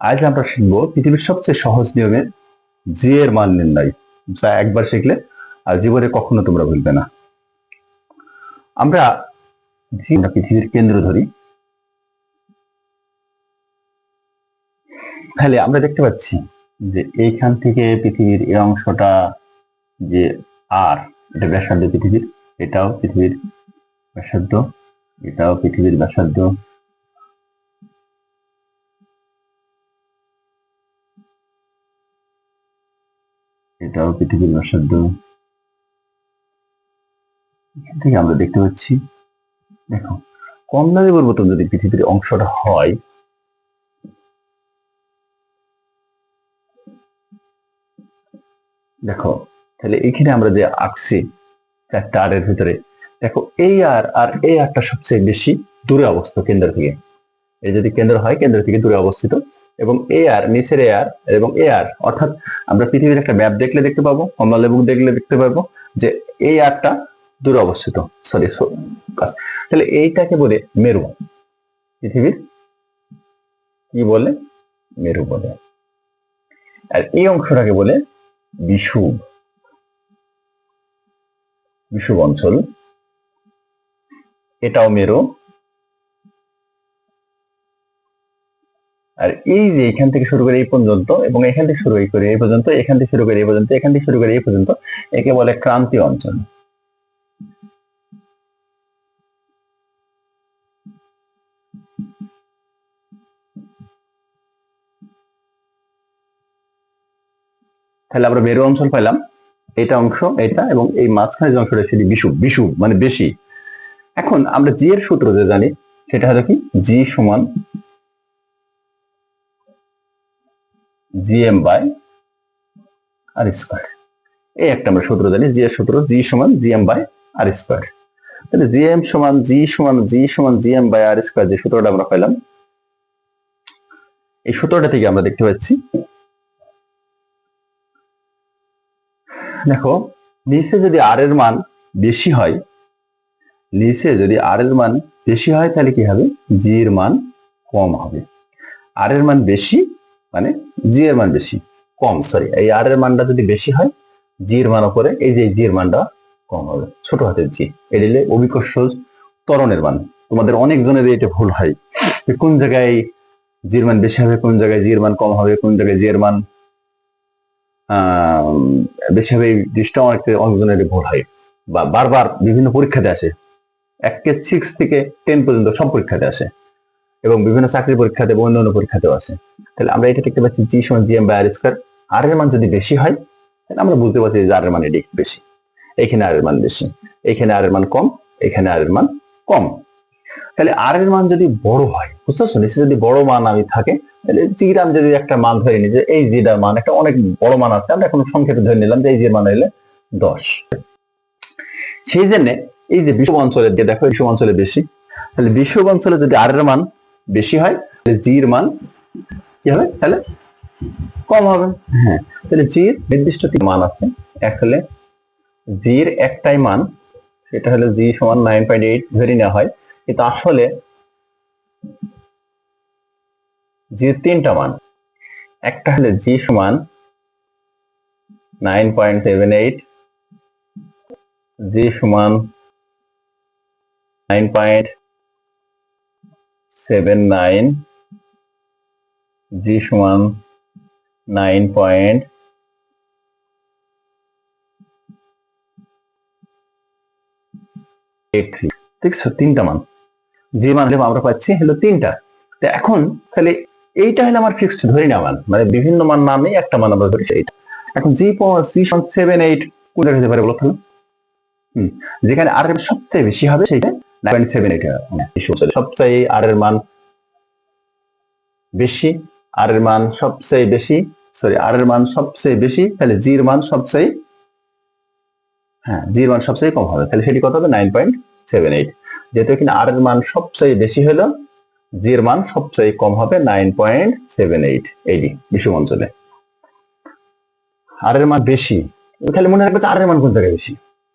আজ আমরা শিখব পৃথিবীর সবচেয়ে সহজ নিয়মে জি এর মান নির্ণয়, যা একবার শিখলে আর জীবনে কখনো তোমরা ভুলবে না। আমরা আমরা পৃথিবীর কেন্দ্র ধরি। তাহলে আমরা দেখতে পাচ্ছি যে এইখান থেকে পৃথিবীর এই অংশটা যে আর এটা ব্যাসার্ধ পৃথিবীর, এটাও পৃথিবীর ব্যাসার্ধ, এটাও পৃথিবীর ব্যাসার্ধ। এটাও পৃথিবীর ব্যাসার্ধ। এখান থেকে আমরা দেখতে পাচ্ছি, দেখো কমলা লেবুর মতন যদি পৃথিবীর অংশটা হয়। দেখো, তাহলে এখানে আমরা যে আঁকছি চারটা আরের ভিতরে, দেখো এই আর আর এই আরটা সবচেয়ে বেশি দূরে অবস্থিত কেন্দ্র থেকে। এই যদি কেন্দ্র হয়, কেন্দ্র থেকে দূরে অবস্থিত। এবং এ আর নিচের এ আর এবং এ অর্থাৎ আমরা পৃথিবীর একটা ম্যাপ দেখলে দেখতে পাবো, কমলা লেবু দেখলে দেখতে পাবো যে এই আরটা দূরে অবস্থিত সরি তাহলে এইটাকে বলে মেরু। পৃথিবীর কি বলে? মেরু বলে। আর এই অংশটাকে বলে বিষুব। বিষুব অঞ্চল। এটাও মেরু। আর এই যে এখান থেকে শুরু করে এই পর্যন্ত এবং এখান থেকে শুরু করে এই পর্যন্ত, এখান থেকে শুরু করে এই পর্যন্ত, এখান থেকে শুরু করে এই পর্যন্ত, একে বলে ক্রান্তি অঞ্চল। তাহলে আমরা মেরু অঞ্চল পেলাম এটা অংশ, এটা এবং এই মাঝখানে যে অংশটা সেটি বিষুব বিষুব মানে বেশি। এখন আমরা জি এর সূত্র যে জানি, সেটা হলো কি? জি সমান জিএম বাই আর স্কোয়ার এই একটা আমরা সূত্র জানি জি এর সূত্র জি সমান জিএম বাই আর স্কোয়ার তাহলে জিএম সমান জি সমান জি সমান জিএম বাই আর স্কোয়ার যে সূত্রটা আমরা পেলাম এই সূত্রটা থেকে আমরা দেখতে পাচ্ছি, দেখো, নিচে যদি আর এর মান বেশি হয়, নিচে যদি আর এর মান বেশি হয়, তাহলে কি হবে? জি এর মান কম হবে। আর এর মান বেশি মানে জি এর মান বেশি, কম সরি এই আর এর মানটা যদি বেশি হয় জি এর মান উপরে, এই যে জি এর মানটা কম হবে, ছোট হাতের জি এটা দিলে অভিকর্ষ ত্বরণের মান, তোমাদের অনেক জনের এটা ভুল হয় কোন জায়গায় জির মান বেশি হবে, কোন জায়গায় জির মান কম হবে, কোন জায়গায় জির মান বেশি হবে, এই জিনিসটা অনেক অনেকজনের ভুল হয়, বা বারবার বিভিন্ন পরীক্ষাতে আসে, এক কে সিক্স থেকে টেন পর্যন্ত সব পরীক্ষাতে আসে, এবং বিভিন্ন চাকরির পরীক্ষাতে এবং অন্যান্য পরীক্ষাতেও আসে তাহলে আমরা এটা দেখতে পাচ্ছি জি সমান GM by R square R এর মান যদি বেশি হয়, তাহলে আমরা বুঝতে পারছি যে আর এর মান এটি বেশি। এখানে আর এর মান বেশি, এখানে আর এর মান কম, এখানে আর এর মান কম। তাহলে আর এর মান যদি বড় হয় বুঝতে পারছ নিচে যদি বড় মান আমি থাকে, তাহলে জির আমি যদি একটা মান ধরে নিই যে এই জিটার মান একটা অনেক বড় মান আছে, আমরা এখন সংক্ষেপে ধরে নিলাম যে এই জির মান হইলে দশ। সেই জন্য এই যে বিশ্ব অঞ্চলের যে দেখো, বিশ্ব অঞ্চলে বেশি। তাহলে বিশ্ব অঞ্চলে যদি আর এর মান বেশি হয়, তাহলে জির মান কি হবে? তাহলে কম হবে। হ্যাঁ তাহলে জির নির্দিষ্ট মান আছে। এক হলে জির একটাই মান, সেটা হলো জি সমান নাইন পয়েন্ট এইট ধরে নেওয়া হয়। কিন্তু আসলে জির তিনটা মান, একটা হলে জি সমান nine point seven eight G সমান nine point seven nine G সমান নাইন পয়েন্ট যে মান আমরা পাচ্ছি হলো তিনটা। এখন তাহলে এইটা হলো আমার ফিক্সড নেওয়া মান। মানে বিভিন্ন মান না একটা মান আমরা ধরি সেইটা এখন জি সেভেন এইট কোনটা হতে পারে বলো তাহলে যেখানে আর এর সবচেয়ে বেশি হবে সেইটা নাইন সেভেন এইট সবচেয়ে আর এর মান বেশি আর এর মান সবচেয়ে বেশি সরি আর এর মান সবচেয়ে বেশি, তাহলে জির মান সবচেয়ে হ্যাঁ জির মান সবচেয়ে কম হবে, তাহলে সেটি কত হবে? নাইন পয়েন্ট সেভেন এইট যেহেতু এখানে আর এর মান সবচেয়ে বেশি হলো জির মান সবচেয়ে কম হবে নাইন পয়েন্ট সেভেন এইট এইটি বিষম অঞ্চলে। আর এর মান বেশি, তাহলে মনে রাখবে আর এর মান কোন জায়গায় বেশি?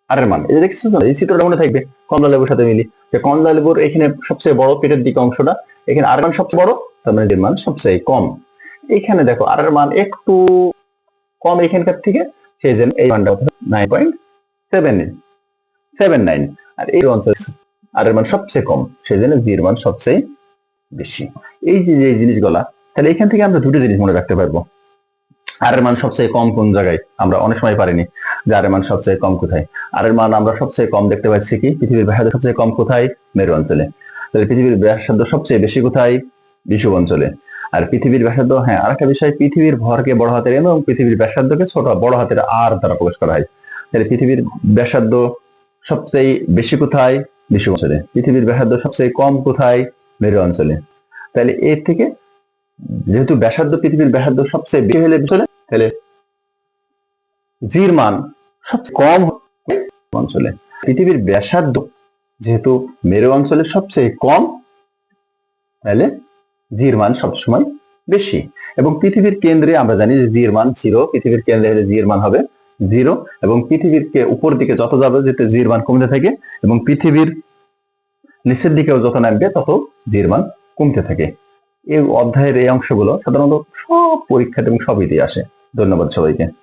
আর এর মান, এই যে দেখছ তো, এই চিত্রটা মনে থাকবে, কমলা লেবুর সাথে মিলি যে কমলা লেবুর এখানে সবচেয়ে বড় পেটের দিকে অংশটা, এখানে আর মান সবচেয়ে বড় তার মানে এর মান সবচেয়ে কম। এখানে দেখো আর এর মান একটু কম এখানকার থেকে, সেই জন্য এই মানটা nine point seven seven nine আর এই অঞ্চল আর এর মান সবচেয়ে কম, সেই জন্য জি এর মান সবচেয়ে বেশি। এই যে যে জিনিসগুলা, তাহলে এখান থেকে আমরা দুটো জিনিস মনে রাখতে পারব। আর এর মান সবচেয়ে কম কোন জায়গায়? আমরা অনেক সময় পারিনি যে আর এর মান সবচেয়ে কম কোথায়। আর এর মান আমরা সবচেয়ে কম দেখতে পাচ্ছি কি? পৃথিবীর ব্যাসার্ধ সবচেয়ে কম কোথায়? মেরু অঞ্চলে। তাহলে পৃথিবীর ব্যাসার্ধ সবচেয়ে বেশি কোথায়? বিষুব অঞ্চলে। আর পৃথিবীর ব্যাসার্ধ হ্যাঁ আরেকটা বিষয়, পৃথিবীর ভরকে বড় হাতের M এবং পৃথিবীর ব্যাসার্ধকে ছোট, বড় হাতের আর দ্বারা প্রকাশ করা হয়। তাহলে পৃথিবীর ব্যাসার্ধ সবচেয়ে বেশি কোথায়? বিষুব অঞ্চলে। পৃথিবীর ব্যাসার্ধ সবচেয়ে কম কোথায়? মেরু অঞ্চলে। তাহলে এর থেকে যেহেতু ব্যাসার্ধ পৃথিবীর ব্যাসার্ধ সবচেয়ে বেশি হলে অঞ্চলে, তাহলে জির মান সবচেয়ে কম অঞ্চলে। পৃথিবীর ব্যাসার্ধ যেহেতু মেরু অঞ্চলে সবচেয়ে কম, তাহলে জির মান সবসময় বেশি। এবং পৃথিবীর কেন্দ্রে আমরা জানি যে জির মান জিরো, পৃথিবীর কেন্দ্রে হলে জির মান হবে জিরো, এবং পৃথিবীর কে উপর দিকে যত যাবে যেতে জির মান কমতে থাকে, এবং পৃথিবীর নিচের দিকেও যত নামবে তত জির মান কমতে থাকে। এই অধ্যায়ের এই অংশগুলো সাধারণত সব পরীক্ষাতে এবং সব ইতিহাসে। ধন্যবাদ সবাইকে।